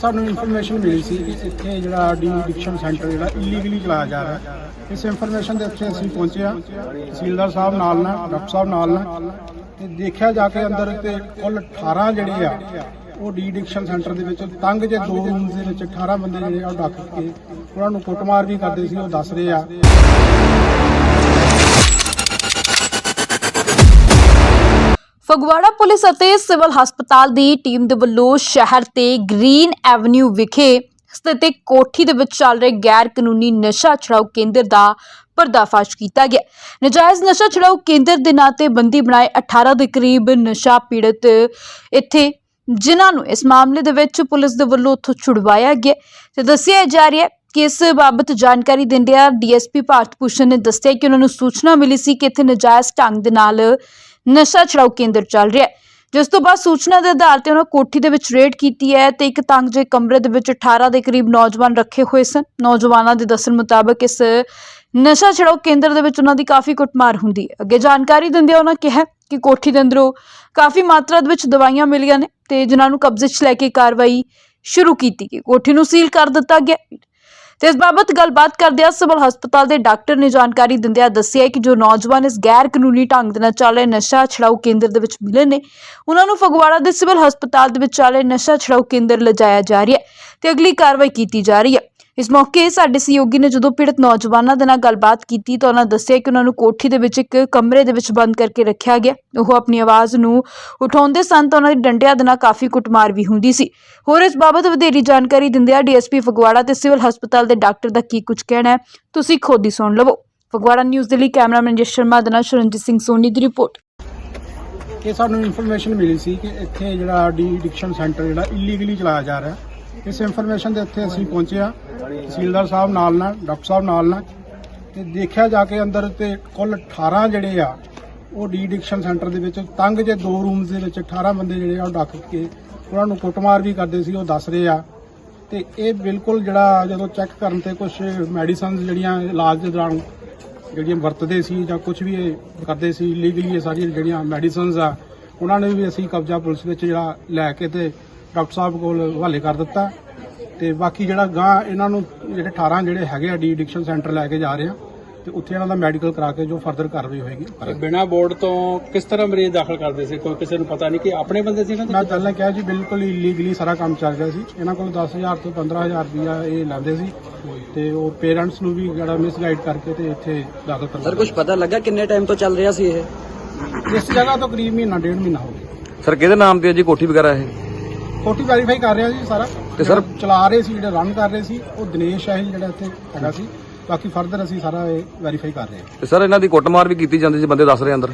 ਸਾਨੂੰ ਇਨਫੋਰਮੇਸ਼ਨ ਮਿਲੀ ਸੀ ਕਿ ਇੱਥੇ ਜਿਹੜਾ ਡੀ ਐਡਿਕਸ਼ਨ ਸੈਂਟਰ ਜਿਹੜਾ ਇਲੀਗਲੀ ਚਲਾਇਆ ਜਾ ਰਿਹਾ ਇਸ ਇਨਫੋਰਮੇਸ਼ਨ ਦੇ ਉੱਤੇ ਅਸੀਂ ਪਹੁੰਚੇ ਹਾਂ। ਤਹਿਸੀਲਦਾਰ ਸਾਹਿਬ ਨਾਲ ਨਾਲ ਡਾਕਟਰ ਸਾਹਿਬ ਨਾਲ ਨਾਲ ਤੇ ਦੇਖਿਆ ਜਾ ਕੇ ਅੰਦਰ ਤੇ ਕੁੱਲ 18 ਜਿਹੜੇ ਆ, ਉਹ ਡੀ ਐਡਿਕਸ਼ਨ ਸੈਂਟਰ ਦੇ ਵਿੱਚ ਤੰਗ ਜੇ ਦੋ ਰੂਮਸ ਦੇ ਵਿੱਚ 18 ਬੰਦੇ ਜਿਹੜੇ ਆ ਉਹ ਡੱਕ ਕੇ ਉਹਨਾਂ ਨੂੰ ਕੁੱਟਮਾਰ ਵੀ ਕਰਦੇ ਸੀ, ਉਹ ਦੱਸ ਰਹੇ ਆ। ਫਗਵਾੜਾ ਪੁਲਿਸ ਅਤੇ ਸਿਵਲ ਹਸਪਤਾਲ ਦੀ ਟੀਮ ਦੇ ਵੱਲੋਂ ਸ਼ਹਿਰ ਤੇ ਗ੍ਰੀਨ ਐਵਨਿਊ ਵਿਖੇ ਸਥਿਤ ਇੱਕ ਕੋਠੀ ਦੇ ਵਿੱਚ ਚੱਲ ਰਹੇ ਗੈਰ ਕਾਨੂੰਨੀ ਨਸ਼ਾ ਛੁਡਾਊ ਕੇਂਦਰ ਦਾ ਪਰਦਾਫਾਸ਼ ਕੀਤਾ ਗਿਆ। ਨਜਾਇਜ਼ ਨਸ਼ਾ ਛੁਡਾਊ ਕੇਂਦਰ ਦੇ ਨਾਂ ਤੇ ਬੰਦੀ ਬਣਾਏ 18 ਦੇ ਕਰੀਬ ਨਸ਼ਾ ਪੀੜਤ ਇੱਥੇ, ਜਿਨ੍ਹਾਂ ਨੂੰ ਇਸ ਮਾਮਲੇ ਦੇ ਵਿੱਚ ਪੁਲਿਸ ਦੇ ਵੱਲੋਂ ਉੱਥੋਂ ਛੁਡਵਾਇਆ ਗਿਆ। ਤੇ ਦੱਸਿਆ ਜਾ ਰਿਹਾ ਕਿ ਇਸ ਬਾਬਤ ਜਾਣਕਾਰੀ ਦਿੰਦਿਆਂ ਡੀਐਸਪੀ ਭਾਰਤ ਭੂਸ਼ਣ ਨੇ ਦੱਸਿਆ ਕਿ ਉਹਨਾਂ ਨੂੰ ਸੂਚਨਾ ਮਿਲੀ ਸੀ ਕਿ ਇੱਥੇ ਨਜਾਇਜ਼ ਢੰਗ ਦੇ ਨਾਲ ਨਸ਼ਾ ਛੁਡਾਊ ਕੇਂਦਰ ਚੱਲ ਰਿਹਾ ਹੈ। ਜਿਸ ਤੋਂ ਬਾਅਦ ਸੂਚਨਾ ਦੇ ਆਧਾਰ ਤੇ ਉਹਨਾਂ ਕੋਠੀ ਦੇ ਵਿੱਚ ਰੇਡ ਕੀਤੀ ਹੈ ਤੇ ਇੱਕ ਤੰਗ ਜੇ ਕਮਰੇ ਦੇ ਵਿੱਚ 18 ਦੇ ਕਰੀਬ ਨੌਜਵਾਨ ਰੱਖੇ ਹੋਏ ਸਨ। ਨੌਜਵਾਨਾਂ ਦੇ ਦੱਸਣ ਮੁਤਾਬਕ ਇਸ ਨਸ਼ਾ ਛੁਡਾਊ ਕੇਂਦਰ ਦੇ ਵਿੱਚ ਉਹਨਾਂ ਦੀ ਕਾਫੀ ਕੁੱਟਮਾਰ ਹੁੰਦੀ ਹੈ। ਅੱਗੇ ਜਾਣਕਾਰੀ ਦਿੰਦਿਆਂ ਉਹਨਾਂ ਕਿਹਾ ਕਿ ਕੋਠੀ ਦੇ ਅੰਦਰੋਂ ਕਾਫੀ ਮਾਤਰਾ ਦੇ ਵਿੱਚ ਦਵਾਈਆਂ ਮਿਲੀਆਂ ਨੇ ਤੇ ਜਿਨ੍ਹਾਂ ਨੂੰ ਕਬਜ਼ੇ 'ਚ ਲੈ ਕੇ ਕਾਰਵਾਈ ਸ਼ੁਰੂ ਕੀਤੀ ਗਈ। ਕੋਠੀ ਨੂੰ ਸੀਲ ਕਰ ਦਿੱਤਾ ਗਿਆ। ਤੇ ਇਸ ਬਾਬਤ ਗੱਲਬਾਤ ਕਰਦਿਆਂ ਸਿਵਲ ਹਸਪਤਾਲ ਦੇ ਡਾਕਟਰ ਨੇ ਜਾਣਕਾਰੀ ਦਿੰਦਿਆਂ ਦੱਸਿਆ ਕਿ ਜੋ ਨੌਜਵਾਨ ਇਸ ਗੈਰ ਕਾਨੂੰਨੀ ਢੰਗ ਦੇ ਨਾਲ ਚੱਲ ਰਹੇ ਨਸ਼ਾ ਛੁਡਾਊ ਕੇਂਦਰ ਦੇ ਵਿੱਚ ਮਿਲੇ ਨੇ, ਉਹਨਾਂ ਨੂੰ ਫਗਵਾੜਾ ਦੇ ਸਿਵਲ ਹਸਪਤਾਲ ਦੇ ਵਿੱਚ ਚੱਲ ਰਹੇ ਨਸ਼ਾ ਛੁਡਾਊ ਕੇਂਦਰ ਲਿਜਾਇਆ ਜਾ ਰਿਹਾ ਹੈ ਤੇ ਅਗਲੀ ਕਾਰਵਾਈ ਕੀਤੀ ਜਾ ਰਹੀ ਹੈ। ਇਸ ਮੌਕੇ ਸਾਡੇ ਸਹਿਯੋਗੀ ਨੇ ਜਦੋਂ ਪੀੜਤ ਨੌਜਵਾਨਾਂ ਦੇ ਨਾਲ ਗੱਲਬਾਤ ਕੀਤੀ ਤਾਂ ਉਹਨਾਂ ਦੱਸਿਆ ਕਿ ਉਹਨਾਂ ਨੂੰ ਕੋਠੀ ਦੇ ਵਿੱਚ ਇੱਕ ਕਮਰੇ ਦੇ ਵਿੱਚ ਬੰਦ ਕਰਕੇ ਰੱਖਿਆ ਗਿਆ। ਉਹ ਆਪਣੀ ਆਵਾਜ਼ ਨੂੰ ਉਠਾਉਂਦੇ ਸਨ ਤਾਂ ਉਹਨਾਂ ਦੀ ਡੰਡਿਆਂ ਦੇ ਨਾਲ ਕਾਫੀ ਕੁੱਟਮਾਰ ਵੀ ਹੁੰਦੀ ਸੀ। ਹੋਰ ਇਸ ਬਾਬਤ ਵਧੇਰੀ ਜਾਣਕਾਰੀ ਦਿੰਦਿਆਂ ਡੀਐਸਪੀ ਫਗਵਾੜਾ ਤੇ ਸਿਵਲ ਹਸਪਤਾਲ ਦੇ ਡਾਕਟਰ ਦਾ ਕੀ ਕੁਝ ਕਹਿਣਾ ਹੈ, ਤੁਸੀਂ ਖੁਦ ਹੀ ਸੁਣ ਲਵੋ। ਫਗਵਾੜਾ ਨਿਊਜ਼ ਦੇ ਲਈ ਕੈਮਰਾਮੈਨ ਜਸ਼ਨ ਸ਼ਰਮਾ ਦੇ ਨਾਲ ਸ਼ਰਨਜੀਤ ਸਿੰਘ ਸੋਨੀ ਦੀ ਰਿਪੋਰਟ। ਇਹ ਸਾਨੂੰ ਇਨਫੋਰਮੇਸ਼ਨ ਮਿਲੀ ਸੀ ਕਿ ਇੱਥੇ ਜਿਹੜਾ ਡੀ ਐਡਿਕਸ਼ਨ ਸੈਂਟਰ ਜਿਹੜਾ ਇਲੀਗਲੀ ਚਲਾਇਆ ਜਾ ਰਿਹਾ ਇਸ ਇਨਫੋਰਮੇਸ਼ਨ ਦੇ ਉੱਤੇ ਅਸੀਂ ਪਹੁੰਚੇ ਹਾਂ। ਤਹਿਸੀਲਦਾਰ ਸਾਹਿਬ ਨਾਲ ਨਾਲ, ਡਾਕਟਰ ਸਾਹਿਬ ਨਾਲ ਨਾਲ। ਤੇ ਦੇਖਿਆ ਜਾ ਕੇ ਅੰਦਰ ਤੇ ਕੁੱਲ 18 ਜਿਹੜੇ ਆ, ਉਹ ਡੀ ਡਿਕਸ਼ਨ ਸੈਂਟਰ ਦੇ ਵਿੱਚ ਤੰਗ ਜੇ ਦੋ ਰੂਮਸ ਦੇ ਵਿੱਚ 18 ਬੰਦੇ ਜਿਹੜੇ ਆ ਉਹ ਡੱਕ ਕੇ ਉਹਨਾਂ ਨੂੰ ਕੁੱਟਮਾਰ ਵੀ ਕਰਦੇ ਸੀ, ਉਹ ਦੱਸ ਰਹੇ ਆ। ਤੇ ਇਹ ਬਿਲਕੁਲ ਜਿਹੜਾ ਜਦੋਂ ਚੈੱਕ ਕਰਨ ਤੇ ਕੁਝ ਮੈਡੀਸਨਸ ਜਿਹੜੀਆਂ ਇਲਾਜ ਦੇ ਦੌਰਾਨ ਜਿਹੜੀਆਂ ਵਰਤਦੇ ਸੀ ਜਾਂ ਕੁਝ ਵੀ ਇਹ ਕਰਦੇ ਸੀ ਲੀਗਲੀ ਇਹ ਸਾਰੀਆਂ ਜਿਹੜੀਆਂ ਮੈਡੀਸਨਸ ਆ, ਉਹਨਾਂ ਨੇ ਵੀ ਅਸੀਂ ਕਬਜ਼ਾ ਪੁਲਿਸ ਵਿੱਚ ਜਿਹੜਾ ਲੈ ਕੇ ਤੇ ਡਾਕਟਰ ਸਾਹਿਬ ਕੋਲ ਹਵਾਲੇ ਕਰ ਦਿੱਤਾ। ਤੇ ਬਾਕੀ ਜਿਹੜਾ ਗਾਂ ਇਹਨਾਂ ਨੂੰ ਜਿਹੜੇ 18 ਜਿਹੜੇ ਹੈਗੇ ਆ ਡੀ ਐਡਿਕਸ਼ਨ ਸੈਂਟਰ ਲੈ ਕੇ ਜਾ ਰਹੇ ਆ ਤੇ ਉੱਥੇ ਇਹਨਾਂ ਦਾ ਮੈਡੀਕਲ ਕਰਾ ਕੇ ਜੋ ਫਰਦਰ ਕਾਰਵਾਈ ਹੋਏਗੀ। ਬਿਨਾ ਬੋਰਡ ਤੋਂ ਕਿਸ ਤਰ੍ਹਾਂ ਮਰੀਜ਼ ਦਾਖਲ ਕਰਦੇ ਸੀ? ਕੋਈ ਕਿਸੇ ਨੂੰ ਪਤਾ ਨਹੀਂ ਕਿ ਆਪਣੇ ਬੰਦੇ ਸੀ ਨਾ ਮੈਂ ਪਹਿਲਾਂ ਕਿਹਾ ਜੀ ਬਿਲਕੁਲ ਇਲੀਗਲੀ ਸਾਰਾ ਕੰਮ ਚੱਲ ਰਿਹਾ ਸੀ। ਇਹਨਾਂ ਕੋਲ 10000 ਤੋਂ 15000 ਰੁਪਇਆ ਇਹ ਲੈਂਦੇ ਸੀ। ਤੇ ਉਹ ਪੇਰੈਂਟਸ ਨੂੰ ਵੀ ਜਿਹੜਾ ਮਿਸਗਾਈਡ ਕਰਕੇ ਤੇ ਇੱਥੇ ਦਾਖਲ ਸਰ ਕਰਵਾ ਕੁਝ ਪਤਾ ਲੱਗਾ ਕਿੰਨੇ ਟਾਈਮ ਤੋਂ ਚੱਲ ਰਿਹਾ ਸੀ ਇਹ? ਇਸ ਜਗ੍ਹਾ ਤੋਂ ਕਰੀਬ ਮਹੀਨਾ ਡੇਢ ਮਹੀਨਾ ਹੋ ਗਿਆ। ਸਰ ਕਿਹਦੇ ਨਾਮ ਤੇ ਹੈ ਜੀ ਕੋਠੀ ਵਗੈਰਾ ਇਹ? ਕੋਟੀ ਵੈਰੀਫਾਈ ਕਰ ਰਿਹਾ ਜੀ ਸਾਰਾ। ਤੇ ਸਰ- ਚਲਾ ਰਹੇ ਸੀ ਜਿਹੜੇ ਰਨ ਕਰ ਰਹੇ ਸੀ ਉਹ ਦਿਨੇਸ਼ ਹੈ ਜਿਹੜਾ ਇੱਥੇ ਹੈਗਾ ਸੀ। ਬਾਕੀ ਫਰਦਰ ਅਸੀਂ ਸਾਰਾ ਇਹ ਵੈਰੀਫਾਈ ਕਰ ਰਹੇ ਹਾਂ। ਤੇ ਸਰ ਇਹਨਾਂ ਦੀ ਕੁੱਟਮਾਰ ਵੀ ਕੀਤੀ ਜਾਂਦੀ ਸੀ ਬੰਦੇ ਦੱਸ ਰਹੇ ਅੰਦਰ?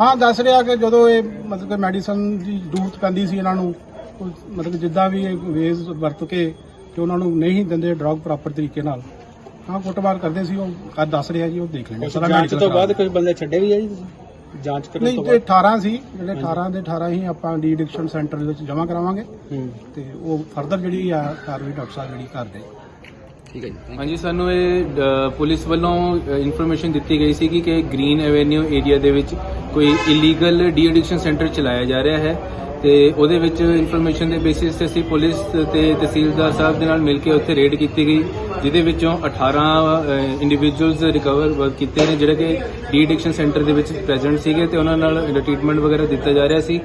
ਹਾਂ ਦੱਸ ਰਿਹਾ ਕਿ ਜਦੋਂ ਇਹ ਮਤਲਬ ਕਿ ਮੈਡੀਸਨ ਦੀ ਜ਼ਰੂਰਤ ਪੈਂਦੀ ਸੀ ਇਹਨਾਂ ਨੂੰ ਮਤਲਬ ਕਿ ਜਿੱਦਾਂ ਵੀ ਇਹ ਵੇਜ਼ ਵਰਤ ਕੇ ਕਿ ਉਹਨਾਂ ਨੂੰ ਨਹੀਂ ਦਿੰਦੇ ਡਰਗ ਪ੍ਰੋਪਰ ਤਰੀਕੇ ਨਾਲ। ਹਾਂ ਕੁੱਟਮਾਰ ਕਰਦੇ ਸੀ ਉਹ ਕੱਦ ਦੱਸ ਰਿਹਾ ਜੀ ਉਹ ਦੇਖ ਲੈਣਾ ਸਾਰਾ ਜਾਂਚ ਤੋਂ ਬਾਅਦ ਕੁਝ ਬੰਦੇ ਛੱਡੇ ਵੀ ਆ ਜੀ ਤੁਸੀਂ? ਜਾਂਚ ਕਰਨ ਨਹੀਂ ਤੋਂ ਤੇ ਬਾਅਦ? 18 ਸੀ ਜਿਹੜੇ 18 ਦੇ 18 ਹੀ ਆਪਾਂ ਡੀ ਐਡਿਕਸ਼ਨ ਸੈਂਟਰ ਦੇ ਵਿੱਚ ਜਮ੍ਹਾਂ ਕਰਾਵਾਂਗੇ। ਹੂੰ। ਤੇ ਉਹ ਫਰਦਰ ਜਿਹੜੀ ਆ ਕਾਰਵਾਈ ਡਾਕਟਰ ਸਾਹਿਬ ਜਿਹੜੀ ਕਰਦੇ। ਠੀਕ ਹੈ ਜੀ। ਹਾਂਜੀ ਸਾਨੂੰ ਇਹ ਅ, ਪੁਲਿਸ ਵੱਲੋਂ ਇਨਫੋਰਮੇਸ਼ਨ ਦਿੱਤੀ ਗਈ ਸੀ ਕਿ ਗ੍ਰੀਨ ਐਵੇਨਿਊ ਏਰੀਆ ਦੇ ਵਿੱਚ ਕੋਈ ਇਲੀਗਲ ਡੀ ਐਡਿਕਸ਼ਨ ਸੈਂਟਰ ਚਲਾਇਆ ਜਾ ਰਿਹਾ ਹੈ। ਤੇ ਉਹਦੇ ਵਿੱਚ ਇਨਫੋਰਮੇਸ਼ਨ ਦੇ ਬੇਸਿਸ ਤੇ ਅਸੀਂ ਪੁਲਿਸ ਤੇ ਤਹਿਸੀਲਦਾਰ ਸਾਹਿਬ ਦੇ ਨਾਲ ਮਿਲ ਕੇ ਉੱਥੇ ਰੇਡ ਕੀਤੀ ਗਈ, ਜਿਹਦੇ ਵਿੱਚੋਂ 18 ਇੰਡੀਵਿਜੂਅਲਸ ਰਿਕਵਰ ਕੀਤੇ ਨੇ, ਜਿਹੜੇ ਕਿ ਡੀ ਐਡਿਕਸ਼ਨ ਸੈਂਟਰ ਦੇ ਵਿੱਚ ਪ੍ਰੈਜ਼ੈਂਟ ਸੀਗੇ ਤੇ ਉਹਨਾਂ ਨਾਲ ਟ੍ਰੀਟਮੈਂਟ ਵਗੈਰਾ ਦਿੱਤਾ ਜਾ ਰਿਹਾ ਸੀ।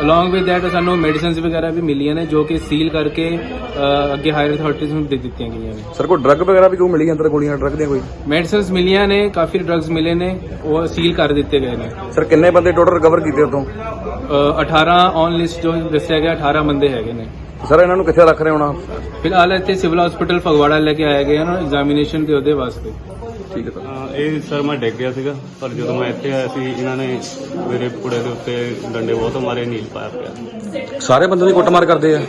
ਅਲੋਂਗ ਵਿਦ ਥੈਟ ਸਾਨੂੰ ਮੈਡੀਸਿਨਸ ਵਗੈਰਾ ਵੀ ਮਿਲੀਆਂ ਨੇ ਜੋ ਕਿ ਸੀਲ ਕਰਕੇ ਅ, ਅੱਗੇ ਹਾਇਰ ਅਥਾਰਟੀਜ਼ ਨੂੰ ਦੇ ਦਿੱਤੀਆਂ ਗਈਆਂ ਨੇ। ਸਰ ਕੋਈ ਡਰੱਗ ਵਗੈਰਾ ਵੀ ਕੋਈ ਮਿਲੀ ਅੰਦਰ ਗੋਲੀਆਂ ਡਰੱਗ ਦੀਆਂ ਕੋਈ? ਮੈਡੀਸਿਨਸ ਮਿਲੀਆਂ ਨੇ ਕਾਫੀ ਡਰੱਗਸ ਮਿਲੇ ਨੇ ਉਹ ਸੀਲ ਕਰ ਦਿੱਤੇ ਗਏ ਨੇ। ਸਰ ਕਿੰਨੇ ਬੰਦੇ ਟੋਟਲ ਰਿਕਵਰ ਕੀਤੇ ਉਤੋਂ ਅ, 18 ਔਨ ਲਿਸਟ ਜੋ ਦੱਸਿਆ ਗਿਆ 18 ਬੰਦੇ ਹੈਗੇ ਨੇ। ਸਰ ਇਹਨਾਂ ਨੂੰ ਕਿੱਥੇ ਰੱਖ ਰਹੇ ਹੋਣਾ? ਫਿਲਹਾਲ ਇੱਥੇ ਸਿਵਲ ਹਸਪੀਟਲ ਫਗਵਾੜਾ ਲੈ ਕੇ ਆਏ ਗਏ ਹਨ ਐਗਜ਼ਾਮੀਨੇਸ਼ਨ ਦੇ ਉਹਦੇ ਵਾਸਤੇ। ਠੀਕ ਹੈ ਇਹ ਸਰ ਮੈਂ ਡਿੱਗ ਗਿਆ ਸੀਗਾ ਪਰ ਜਦੋਂ ਮੈਂ ਇੱਥੇ ਆਇਆ ਸੀ ਇਹਨਾਂ ਨੇ ਮੇਰੇ ਕੁੜੇ ਦੇ ਉੱਤੇ ਡੰਡੇ ਬਹੁਤ ਮਾਰੇ ਨੀਲ ਪਾਇਆ ਪਿਆ। ਸਾਰੇ ਬੰਦੇ ਦੀ ਕੁੱਟਮਾਰ ਕਰਦੇ ਆ?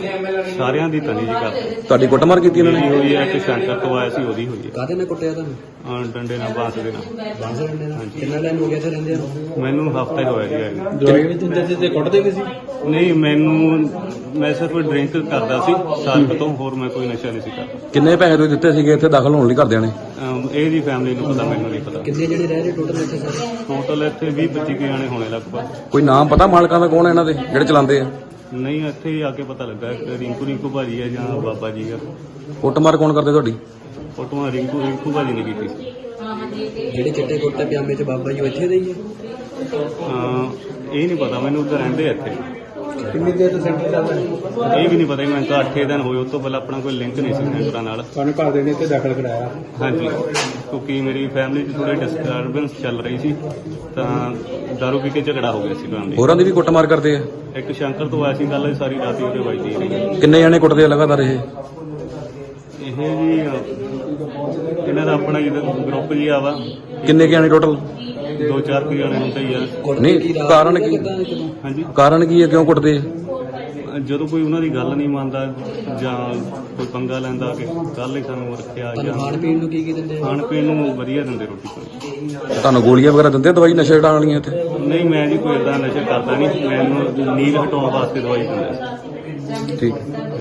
ਸਾਰਿਆਂ ਦੀ ਤਨੀ ਜੀ ਕਰਦੇ ਤੁਹਾਡੀ ਕੁੱਟਮਾਰ ਕੀਤੀ ਇਹਨਾਂ ਨੇ? ਹੋਈ ਹੈ ਕਿ ਸੈਂਟਰ ਤੋਂ ਆਇਆ ਸੀ ਉਹਦੀ ਹੋਈ ਹੈ। ਕਾਹਦੇ ਨਾਲ ਕੁੱਟਿਆ ਤੁਹਾਨੂੰ? ਅਹ ਡੰਡੇ ਨਾਲ ਬਾਂਸ ਦੇ ਨਾਲ। ਬਾਂਸਰ ਡੰਡੇ ਨਾਲ? ਕਿੰਨਾ ਟਾਈਮ ਹੋ ਗਿਆ ਤੇ ਰਹਿੰਦੇ ਆ? ਮੈਨੂੰ ਹਫਤਾ ਹੀ ਹੋਇਆ ਜੀ ਆਏ ਨੂੰ। ਦਵਾਈ ਵੀ ਦਿੰਦੇ ਸੀ ਤੇ ਕੁੱਟਦੇ ਵੀ ਸੀ? ਨਹੀਂ ਮੈਨੂੰ ਮੈਂ ਸਿਰਫ ਡਰਿੰਕ ਕਰਦਾ ਸੀ ਸਾਲ ਤੋਂ ਹੋਰ ਮੈਂ ਕੋਈ ਨਸ਼ਾ ਨਹੀਂ ਸੀ ਕਰਦਾ। ਕਿੰਨੇ ਪੈਸੇ ਤੁਸੀਂ ਦਿੱਤੇ ਸੀਗੇ ਇੱਥੇ ਦਾਖਲ ਹੋਣ ਲਈ ਘਰਦਿਆਂ ਨੇ? ਅਹ ਇਹ ਦੀ ਫੈਮਿਲੀ ਨੂੰ ਪਤਾ ਮੈਨੂੰ ਨਹੀਂ ਪਤਾ। ਕਿੰਨੇ ਜਣੇ ਰਹਿ ਰਹੇ ਟੋਟਲ ਇੱਥੇ ਸਾਰੇ? ਟੋਟਲ ਇੱਥੇ 20 25 ਕੁ ਜਾਣੇ ਹੋਣੇ ਲਗਭਗ। ਕੋਈ ਨਾਮ ਪਤਾ ਮਾਲਕਾਂ ਦਾ ਕੌਣ ਹੈ ਇਹਨਾਂ ਦੇ ਜਿਹੜੇ ਚਲਾਉਂਦੇ ਆ? ਨਹੀਂ ਇੱਥੇ ਹੀ ਆ ਕੇ ਪਤਾ ਲੱਗਾ ਕਿ ਰਿੰਕੂ ਰਿੰਕੂ ਭਾਜੀ ਹੈ ਜਾਂ ਬਾਬਾ ਜੀ ਆ। ਕੁੱਟਮਾਰ ਕੌਣ ਕਰਦੇ ਤੁਹਾਡੀ? ਫੋਟੋਆਂ ਰਿੰਕੂ ਰਿੰਕੂ ਭਾਜੀ ਨੇ ਕੀਤੀ। ਸੀ ਜਿਹੜੇ ਚਿੱਟੇ ਕੁੜਤੇ ਪਜਾਮੇ ਚ ਬਾਬਾ ਜੀ ਉਹ ਇੱਥੇ ਦੇ ਹੀ ਹੈ ਅਹ ਇਹ ਨਹੀਂ ਪਤਾ ਮੈਨੂੰ ਉੱਧਰ ਰਹਿੰਦੇ ਆ ਇੱਥੇ। ਕਿੰਨੀ ਦੇਰ ਤੋਂ ਸੈਂਟਰ ਚੱਲ ਰਿਹਾ? ਇਹ ਵੀ ਨਹੀਂ ਪਤਾ ਮੈਨੂੰ ਤਾਂ 8 ਦਿਨ ਹੋਏ ਉਸ ਤੋਂ ਪਹਿਲਾਂ ਆਪਣਾ ਕੋਈ ਲਿੰਕ ਨਹੀਂ ਸੀ ਸੈਂਟਰਾਂ ਨਾਲ। ਤੁਹਾਨੂੰ ਘਰ ਦੇ ਨੇ ਇੱਥੇ ਦਾਖਲ ਕਰਾਇਆ? ਹਾਂਜੀ। ਕਿਉਂਕਿ ਮੇਰੀ ਫੈਮਿਲੀ 'ਚ ਥੋੜੀ ਡਿਸਟਰਬੈਂਸ ਚੱਲ ਰਹੀ ਸੀ ਤਾਂ ਦਾਰੂ ਪੀ ਕੇ ਝਗੜਾ ਹੋ ਗਿਆ ਸੀ ਫੈਮਿਲੀ ਹੋਰਾਂ ਦੀ ਵੀ ਕੁੱਟਮਾਰ ਕਰਦੇ ਆ? ਇੱਕ ਸ਼ੰਕਰ ਤੋਂ ਆਇਆ ਸੀ ਗੱਲ ਸਾਰੀ ਰਾਤ ਹੀ ਉਹਦੇ ਵੱਜਦੀ ਰਹੀ ਕਿੰਨੇ ਜਣੇ ਕੁੱਟਦੇ ਆ ਲਗਾਤਾਰ ਇਹ? ਇਹ ਜੀ ਅਹ, ਇਹਨਾਂ ਦਾ ਆਪਣਾ ਜਿਹੜਾ ਗਰੁੱਪ ਜੀ ਆ ਵਾ ਕਿੰਨੇ ਕੁ ਜਾਣੇ ਟੋਟਲ ਦੋ ਚਾਰ ਕੁ ਜਣੇ ਹੁੰਦੇ ਹੀ ਆ। ਨਹੀਂ ਕਾਰਨ ਕੀ? ਹਾਂਜੀ। ਕਾਰਨ ਕੀ ਹੈ ਕਿਉਂ ਕੁੱਟਦੇ? ਆ ਜਦੋਂ ਕੋਈ ਉਹਨਾਂ ਦੀ ਗੱਲ ਨਹੀਂ ਮੰਨਦਾ ਜਾਂ ਕੋਈ ਪੰਗਾ ਲੈਂਦਾ ਕਿ ਕੱਲ ਹੀ ਸਾਨੂੰ ਰੱਖਿਆ ਜਾਂ ਖਾਣ ਪੀਣ ਨੂੰ ਕੀ ਕੀ ਦਿੰਦੇ ਖਾਣ ਪੀਣ ਨੂੰ ਵਧੀਆ ਦਿੰਦੇ ਰੋਟੀ ਪਾਣੀ। ਤੁਹਾਨੂੰ ਗੋਲੀਆਂ ਵਗੈਰਾ ਦਿੰਦੇ ਆ ਦਵਾਈ ਨਸ਼ੇ ਹਟਾਉਣ ਵਾਲੀਆਂ ਇੱਥੇ? ਨਹੀਂ ਮੈਂ ਜੀ ਕੋਈ ਇਦਾਂ ਨਸ਼ਾ ਕਰਦਾ ਨਹੀਂ। ਮੈਨੂੰ ਨੀਂਦ ਹਟਾਉਣ ਵਾਸਤੇ ਦਵਾਈ ਦਿੰਦੇ। ਠੀਕ।